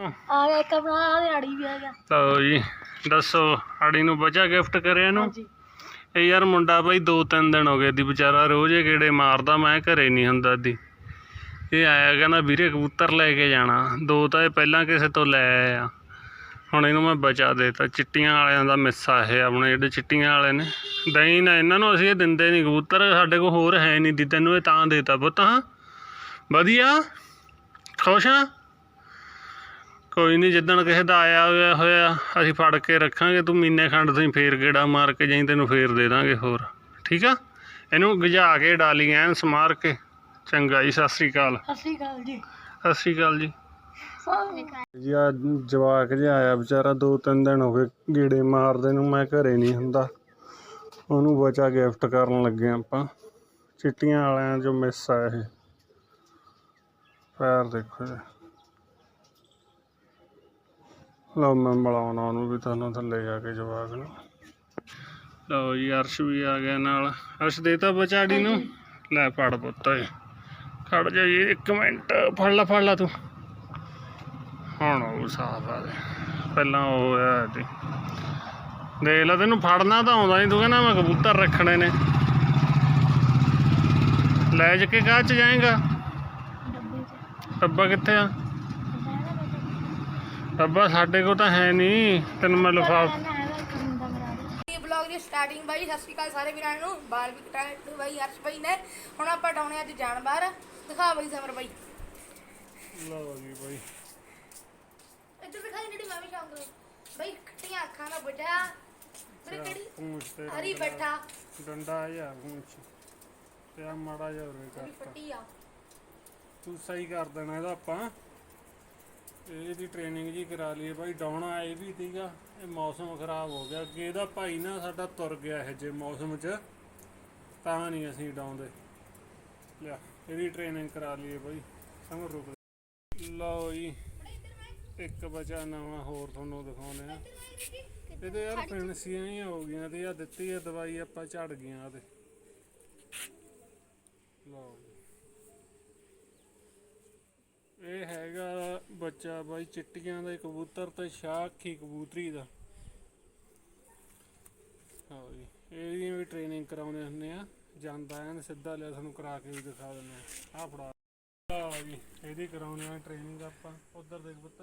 ਆ ਗਿਆ ਇੱਕ ਆਪਣਾ ਆ ਦਿਹਾੜੀ ਵੀ ਆ ਗਿਆ ਲਓ ਜੀ ਦੱਸੋ ਆੜੀ ਨੂੰ ਬਚਾ ਗਿਫਟ ਕਰਿਆ ਇਹਨੂੰ? ਹਾਂਜੀ। ਇਹ ਯਾਰ ਮੁੰਡਾ ਬਾਈ ਦੋ ਤਿੰਨ ਦਿਨ ਹੋ ਗਏ ਦੀ ਵਿਚਾਰਾ ਰੋਜ਼ ਇਹ ਗੇੜੇ ਮਾਰਦਾ ਮੈਂ ਘਰੇ ਨਹੀਂ ਹੁੰਦਾ ਦੀ। ਇਹ ਆਇਆ ਕਹਿੰਦਾ ਵੀਰੇ ਕਬੂਤਰ ਲੈ ਕੇ ਜਾਣਾ। ਦੋ ਤਾਂ ਇਹ ਪਹਿਲਾਂ ਕਿਸੇ ਤੋਂ ਲੈ ਆਇਆ ਹੁਣ ਇਹਨੂੰ ਮੈਂ ਬਚਾ ਦੇਤਾ। ਚਿੱਟੀਆਂ ਵਾਲਿਆਂ ਦਾ ਮਿੱਸਾ ਇਹ ਆਪਣੇ ਜਿਹੜੇ ਚਿੱਟੀਆਂ ਵਾਲੇ ਨੇ। ਦਹੀਂ ਨਾ ਇਹਨਾਂ ਨੂੰ ਅਸੀਂ ਇਹ ਦਿੰਦੇ ਨਹੀਂ। ਕਬੂਤਰ ਸਾਡੇ ਕੋਲ ਹੋਰ ਹੈ ਨਹੀਂ ਦੀ। ਤੈਨੂੰ ਇਹ ਤਾਂ ਦੇਤਾ ਪੁੱਤ ਹਾਂ। ਵਧੀਆ। ਖੁਸ਼ ਆ? ਕੋਈ ਨਹੀਂ ਜਿੱਦਣ ਕਿਸੇ ਦਾ ਆਇਆ ਹੋਇਆ ਹੋਇਆ ਅਸੀਂ ਫੜ ਕੇ ਰੱਖਾਂਗੇ ਤੂੰ ਮਹੀਨੇ ਖੰਡ ਤੋਂ ਫੇਰ ਗੇੜਾ ਮਾਰ ਕੇ ਜਾਈਂ ਤੈਨੂੰ ਫੇਰ ਦੇ ਦਾਂਗੇ ਹੋਰ। ਠੀਕ ਆ? ਇਹਨੂੰ ਗਜਾ ਕੇ ਡਾਲੀ ਐਨ ਸਮਾਰ ਕੇ। ਚੰਗਾ ਜੀ ਸਤਿ ਸ੍ਰੀ ਅਕਾਲ। ਸਤਿ ਸ਼੍ਰੀ ਅਕਾਲ ਜੀ। ਸਤਿ ਸ੍ਰੀ ਅਕਾਲ ਜੀ। ਜੀ ਆ ਜਵਾਕ ਜਿਹਾ ਆਇਆ ਵਿਚਾਰਾ ਦੋ ਤਿੰਨ ਦਿਨ ਹੋ ਗਏ ਗੇੜੇ ਮਾਰਦੇ ਨੂੰ ਮੈਂ ਘਰੇ ਨਹੀਂ ਹੁੰਦਾ। ਉਹਨੂੰ ਬਚਾ ਗਿਫਟ ਕਰਨ ਲੱਗੇ ਆਪਾਂ। ਚਿੱਟੀਆਂ ਵਾਲਿਆਂ ਚੋਂ ਮਿਸ ਆ ਇਹ। ਪੈਰ ਦੇਖੋ ਜੀ। ਲਓ ਮੈਂ ਮਿਲਾਉਣਾ ਉਹਨੂੰ ਵੀ ਤੁਹਾਨੂੰ ਥੱਲੇ ਜਾ ਕੇ ਜਵਾਕ ਨੂੰ। ਲਓ ਜੀ ਅਰਸ਼ ਵੀ ਆ ਗਿਆ ਨਾਲ। ਅਰਸ਼ ਦੇਤਾ ਬਚਾੜੀ ਨੂੰ। ਲੈ ਫੜ ਪੁੱਤ ਏ ਖੜ ਜਾ ਜੀ ਇੱਕ ਮਿੰਟ। ਫੜ ਲਾ ਫੜ ਲਾ ਤੂੰ। ਹੁਣ ਉਹ ਸਾਫ਼ ਆ ਪਹਿਲਾਂ ਉਹ ਹੋਇਆ ਤੇ ਦੇਖ ਲੈ ਤੈਨੂੰ ਫੜਨਾ ਤਾਂ ਆਉਂਦਾ ਨਹੀਂ ਤੂੰ ਕਹਿੰਦਾ ਮੈਂ ਕਬੂਤਰ ਰੱਖਣੇ ਨੇ। ਲੈ ਜਾ ਕੇ ਕਾਹ ਚ ਜਾਏਗਾ। ਡੱਬਾ ਕਿੱਥੇ ਆ? ਡੱਬਾ ਸਾਡੇ ਕੋਲ ਤਾਂ ਹੈ ਨਹੀਂ ਤੈਨੂੰ ਮੈਂ ਲਿਫਾਫ ਇਹ ਬਲੌਗ ਦੀ ਸਟਾਰਟਿੰਗ ਬਾਈ ਸਤਿ ਸ਼੍ਰੀ ਅਕਾਲ ਸਾਰੇ ਵੀਰਾਂ ਨੂੰ। ਬਾਲ ਵੀ ਕਟਾਏ ਬਾਈ ਅਰਸ਼ ਬਾਈ ਨੇ। ਹੁਣ ਆਪਾਂ ਡਾਉਣੇ ਅੱਜ ਜਾਣ ਬਾਹਰ। ਦਿਖਾ ਬਾਈ ਸਮਰ ਬਾਈ। ਲਓ ਜੀ ਬਾਈ। ਇੱਧਰ ਦਿਖਾਈ ਜਿਹੜੀ ਮੈਂ ਵੀ ਸ਼ਾਮ ਨੂੰ। ਬਾਈ ਖੱਟੀਆਂ ਅੱਖਾਂ ਦਾ ਬੁੱਢਾ। ਤੇਰੀ ਕਿਹੜੀ? ਹਰੀ ਬੈਠਾ। ਡੰਡਾ ਯਾਰ ਪੂੰਛ। ਤੇ ਆ ਮਾੜਾ ਜਿਹਾ ਉਰੇ ਤੇਰੀ ਕਰਤਾ। ਤੂੰ ਸਹੀ ਕਰ ਦੇਣਾ ਇਹਦਾ ਆਪਾਂ। ਇਹਦੀ ਟ੍ਰੇਨਿੰਗ ਜੀ ਕਰਾ ਲਈਏ ਭਾਈ ਡਾਉਣਾ ਆਏ ਵੀ ਸੀਗਾ, ਇਹ ਮੌਸਮ ਖਰਾਬ ਹੋ ਗਿਆ। ਅੱਗੇ ਇਹਦਾ ਭਾਈ ਨਾ ਸਾਡਾ ਤੁਰ ਗਿਆ ਇਹ ਜੇ ਮੌਸਮ 'ਚ, ਤਾਂ ਨਹੀਂ ਅਸੀਂ ਡਾਉਂਦੇ ਲਿਆ, ਇਹਦੀ ਟ੍ਰੇਨਿੰਗ ਕਰਾ ਲਈਏ ਭਾਈ ਸਮਝ ਰੁਕ ਲਓ ਜੀ, ਇੱਕ ਬਚਾ ਨਵਾਂ ਹੋਰ ਤੁਹਾਨੂੰ ਦਿਖਾਉਂਦੇ ਆ ਇਹਦੇ ਯਾਰ ਫਿਣਸੀਆਂ ਹੀ ਹੋ ਗਈਆਂ ਤੇ ਆ ਦਿੱਤੀ ਆ ਦਵਾਈ, ਆਪਾਂ ਝੜ ਗਈਆਂ ਉਹਦੇ। ਲਓ ਇਹ ਹੈਗਾ ਬੱਚਾ ਬਾਈ ਚਿੱਟੀਆਂ ਦਾ, ਕਬੂਤਰ ਤੇ ਸ਼ਾਖੀ ਕਬੂਤਰੀ ਦਾ। ਹਾਂ ਜੀ, ਇਹਦੀ ਵੀ ਟ੍ਰੇਨਿੰਗ ਕਰਾਉਂਦੇ ਹੁੰਦੇ ਆ। ਜਾਂਦਾ ਐਨ, ਸਿੱਧਾ ਲਿਆ, ਤੁਹਾਨੂੰ ਕਰਾ ਕੇ ਵੀ ਦਿਖਾ ਦਿੰਦੇ ਆ। ਆ ਫੜਾ। ਲਓ ਜੀ, ਇਹਦੀ ਕਰਾਉਂਦੇ ਆ ਟ੍ਰੇਨਿੰਗ ਆਪਾਂ। ਉਧਰ ਦੇਖ ਪੁੱਤ।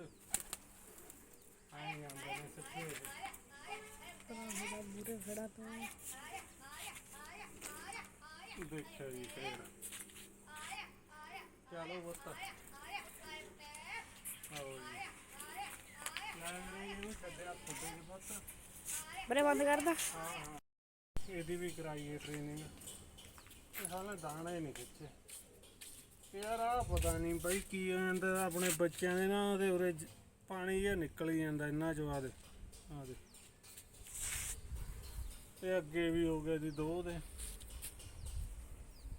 ਆਏ ਜਾਂਦਾ ਨੇ ਸਿੱਧੇ। ਹੋ ਕੇ। ਦੇਖਿਆ ਜੀ, ਫੇਰ। ਚਲੋ ਪੁੱਤ ਆਓ ਜੀ ਲੈ ਮੇਰੇ ਨੂੰ ਛੱਡਿਆ ਫੁੱਟੇ ਦੇ ਪੁੱਤ ਬਰੇ ਬੰਦ ਕਰਦਾ ਇਹਦੀ ਵੀ ਕਰਾਈਏ ਟ੍ਰੇਨਿੰਗ ਇਹ ਹਾਲੇ ਦਾਣੇ ਨਹੀਂ ਖਿੱਚੇ। ਯਾਰ ਆ ਪਤਾ ਨਹੀਂ ਬਾਈ ਕੀ ਹੋ ਆਪਣੇ ਬੱਚਿਆਂ ਦੇ ਨਾ ਉਹਦੇ ਉਰੇ ਪਾਣੀ ਜਿਹਾ ਨਿਕਲ ਜਾਂਦਾ ਇਹਨਾਂ ਚੋਂ ਆ ਦੇ ਆ ਦੇ ਇਹ ਅੱਗੇ ਵੀ ਹੋ ਗਏ ਦੀ ਦੋ ਦੇ।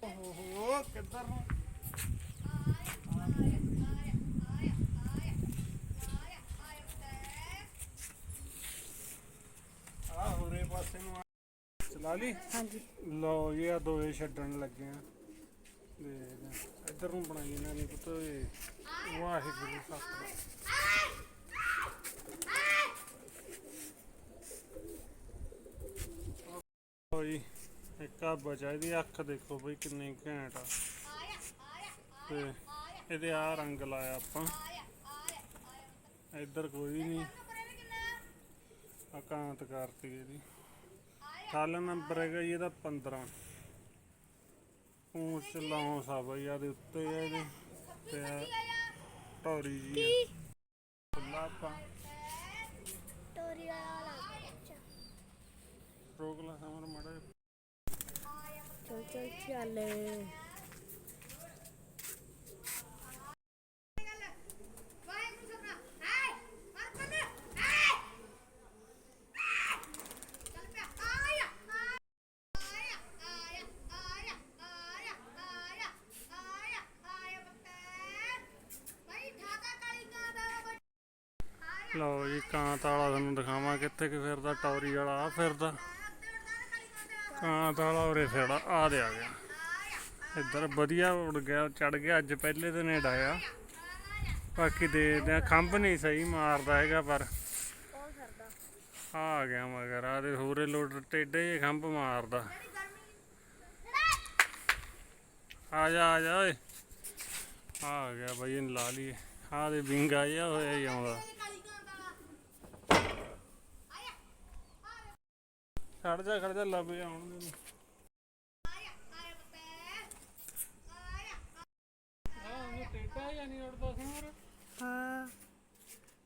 ਓਹੋ, ਕਿੱਧਰ ਨੂੰ ਆ ਹੋਰੇ ਪਾਸੇ ਨੂੰ ਆ। ਚਲਾ ਲਈ? ਹਾਂਜੀ। ਲਓ ਜੀ ਆ ਦੋਏ ਛੱਡਣ ਲੱਗੇ ਆ। ਇੱਧਰ ਨੂੰ ਬਣਾਈ ਇਹਨਾਂ ਨੇ ਪੁੱਤ ਇਹ ਵਾਹਿਗੁਰੂ ਸਤਿ ਲਓ ਜੀ ਇੱਕ ਆ ਬਚਾ ਇਹਦੀ ਅੱਖ ਦੇਖੋ ਬਈ ਕਿੰਨੀ ਘੈਂਟ ਆ। ਤੇ ਇਹਦੇ ਆ ਰੰਗ ਲਾਇਆ ਆਪਾਂ। ਇੱਧਰ ਕੋਈ ਨਹੀਂ। ਅਕਾਂਤ ਕਰਤੀ ਇਹਦੀ ਥਾਲ ਨੰਬਰ ਹੈਗਾ ਜੀ ਇਹਦਾ 15 ਪੂੰਛ ਲਾਉਂ ਸਭ ਇਹਦੇ ਉੱਤੇ ਆ ਇਹਦੇ। ਤੇ ਟੌਰੀ ਜੀ ਆ। ਖੁੱਲਾ ਆਪਾਂ। ਟੋਰੀ ਵਾਲਾ ਰੋਕ ਲਾ ਸਮਰ ਮੜਾ ਚਲ ਚਲ ਚੱਲ। ਲਓ ਜੀ ਕਾਂਤ ਵਾਲਾ ਤੁਹਾਨੂੰ ਦਿਖਾਵਾਂ ਕਿੱਥੇ ਕਿ ਫਿਰਦਾ, ਟੌਰੀ ਵਾਲਾ ਆ ਫਿਰਦਾ। ਕਾਂਤ ਵਾਲਾ ਉਰੇ ਫਿਰਦਾ ਆ ਦੇ ਆ ਗਿਆ। ਇੱਧਰ ਵਧੀਆ ਉੜ ਗਿਆ ਚੜ ਗਿਆ, ਅੱਜ ਪਹਿਲੇ ਦਿਨ ਹੀ ਡਾਇਆ ਬਾਕੀ ਦੇਖਦੇ ਆ ਖੰਭ ਨਹੀਂ ਸਹੀ ਮਾਰਦਾ ਹੈਗਾ, ਪਰ ਆ ਗਿਆ ਮਗਰ ਆ ਦੇ ਹੋਰੇ ਲੋਡ ਟੇਡੇ ਜੇ ਖੰਭ ਮਾਰਦਾ। ਆ ਜਾ ਆ ਜਾ, ਓਏ। ਆ ਗਿਆ ਬਈ, ਇਹਨੂੰ ਲਾ ਲਈਏ। ਆ ਦੇ ਵਿੰਗਾ ਜਿਹਾ ਹੋਇਆ ਹੀ ਆਉਂਦਾ। ਖੜ ਜਾ ਖੜ ਜਾ ਲੱਭੇ ਆਉਣ ਦੇ ਨੂੰ ਆ ਉਹ ਟੇਡਾ ਜਾਂ ਨਹੀਂ ਉੜਦਾ ਸਮਰ ਹਾਂ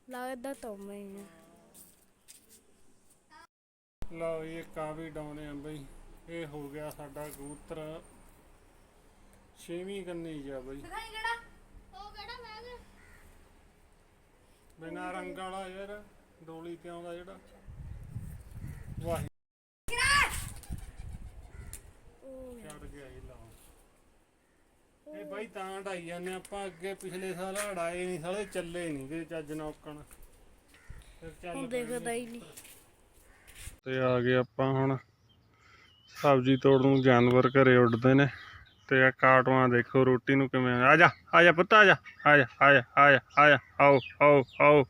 ਲੱਗਦਾ ਤਾਂ ਮੈਂ ਹੀ ਆ। ਲਓ ਇਹ ਕਾਵੀ ਡਾਉਨੇ ਆ ਬਈ। ਇਹ ਹੋ ਗਿਆ ਸਾਡਾ ਕਬੂਤਰ। ਛੇਵੀਂ ਕੰਨੀ ਜਾ ਬਈ। ਦਿਖਾਈ ਕਿਹੜਾ? ਉਹ ਕਿਹੜਾ ਮੈਂ ਕਿਹਾ? ਬਿਨਾ ਰੰਗ ਵਾਲਾ ਯਾਰ ਡੋਲੀ ਤੇ ਆਉਂਦਾ ਜਿਹੜਾ ਵਾਹੀ ਉਹ ਚੜ ਗਿਆ ਹੀ ਲਾਉ ਇਹ ਬਾਈ ਤਾਂ ਢਾਈ ਜਾਂਦੇ ਆਪਾਂ ਅੱਗੇ ਪਿਛਲੇ ਸਾਲ ਹੜਾਏ ਨਹੀਂ ਸਾਲੇ ਚੱਲੇ ਨਹੀਂ ਕਿ ਚੱਜ ਨੌਕਣ ਫਿਰ ਚੱਲ ਹੁਣ ਦੇਖਦਾ ਹੀ ਨਹੀਂ। ਤੇ ਆ ਗਏ ਆਪਾਂ ਹੁਣ ਸਬਜ਼ੀ ਤੋੜਨ ਨੂੰ ਜਾਨਵਰ ਘਰੇ ਉੱਡਦੇ ਨੇ। ਤੇ ਆ ਕਾਟਵਾ ਦੇਖੋ ਰੋਟੀ ਨੂੰ ਕਿਵੇਂ ਆ ਜਾ ਆ ਜਾ ਪੁੱਤ ਆ ਜਾ ਆ ਜਾ ਆ ਜਾ ਆ ਜਾ ਆ ਜਾ ਆਓ ਆਓ ਆਓ।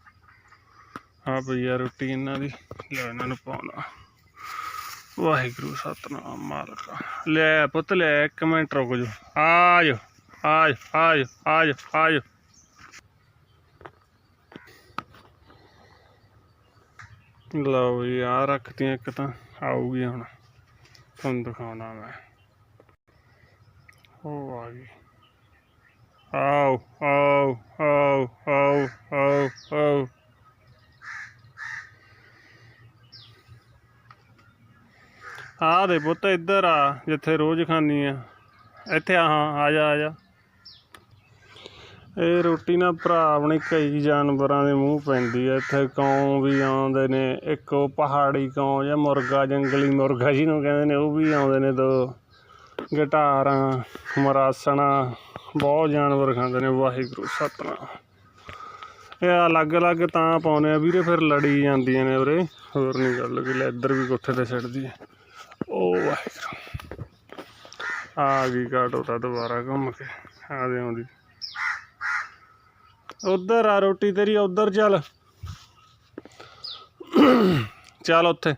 ਹਾਂ ਭਈਆ ਰੋਟੀ ਇਹਨਾਂ ਦੀ ਲੈ ਇਹਨਾਂ ਨੂੰ ਪਾਉਣਾ। ਵਾਹਿਗੁਰੂ ਸਤਨਾਮ ਮਾਲਕਾ। ਲੈ ਪੁੱਤ ਲੈ ਇੱਕ ਮਿੰਟ ਰੁਕ ਜਾ ਆ ਜਾ ਆ ਜਾ ਆ ਜਾ ਆ ਆ ਲਓ ਜੀ ਆ ਰੱਖਤੀਆਂ ਇੱਕ ਤਾਂ ਆਊਗੀ ਹੁਣ। ਤੁਹਾਨੂੰ ਦਿਖਾਉਣਾ ਮੈਂ। ਉਹ ਆ ਗਈ। ਆਓ ਆਓ ਆਓ ਆਓ ਆਓ ਆਓ। ਆ ਦੇ ਪੁੱਤ ਇੱਧਰ ਆ, ਜਿੱਥੇ ਰੋਜ਼ ਖਾਨੀ ਆ। ਇੱਥੇ ਆ, ਹਾਂ, ਆ ਜਾ ਆ ਜਾ। ਇਹ ਰੋਟੀ ਨਾ ਭਰਾ ਆਪਣੇ ਕਈ ਜਾਨਵਰਾਂ ਦੇ ਮੂੰਹ ਪੈਂਦੀ ਐ ਇੱਥੇ ਕਾਂ ਵੀ ਆਉਂਦੇ ਨੇ, ਇੱਕ ਉਹ ਪਹਾੜੀ ਕਾਂ ਜਾਂ ਮੁਰਗਾ, ਜੰਗਲੀ ਮੁਰਗਾ ਜਿਹਨੂੰ ਕਹਿੰਦੇ ਨੇ, ਉਹ ਵੀ ਆਉਂਦੇ ਨੇ ਦੋ। ਗਟਾਰਾਂ, ਮਰਾਸਣਾ, ਬਹੁਤ ਜਾਨਵਰ ਖਾਂਦੇ ਨੇ, ਵਾਹਿਗੁਰੂ, ਸਤਨਾਮ। ਇਹ ਅਲੱਗ-ਅਲੱਗ ਤਾਂ ਪਾਉਨੇ ਆ, ਵੀਰੇ ਫਿਰ ਲੜੀ ਜਾਂਦੀਆਂ ਨੇ ਉਰੇ। ਹੋਰ ਨਹੀਂ ਗੱਲ ਕਿ ਲੈ ਇੱਧਰ ਵੀ ਕੋਠੇ ਤੇ ਛੱਡਦੀ ਐ ਓ ਵਾਹਿਗੁਰੂ। ਆ ਗਈ ਕਾਟੋ ਤਾਂ ਦੁਬਾਰਾ ਘੁੰਮ ਕੇ, ਆ ਦੇ ਆਉਂਦੀ। ਉਧਰ ਆ ਰੋਟੀ ਤੇਰੀ ਉਧਰ ਚੱਲ। ਚੱਲ ਉੱਥੇ।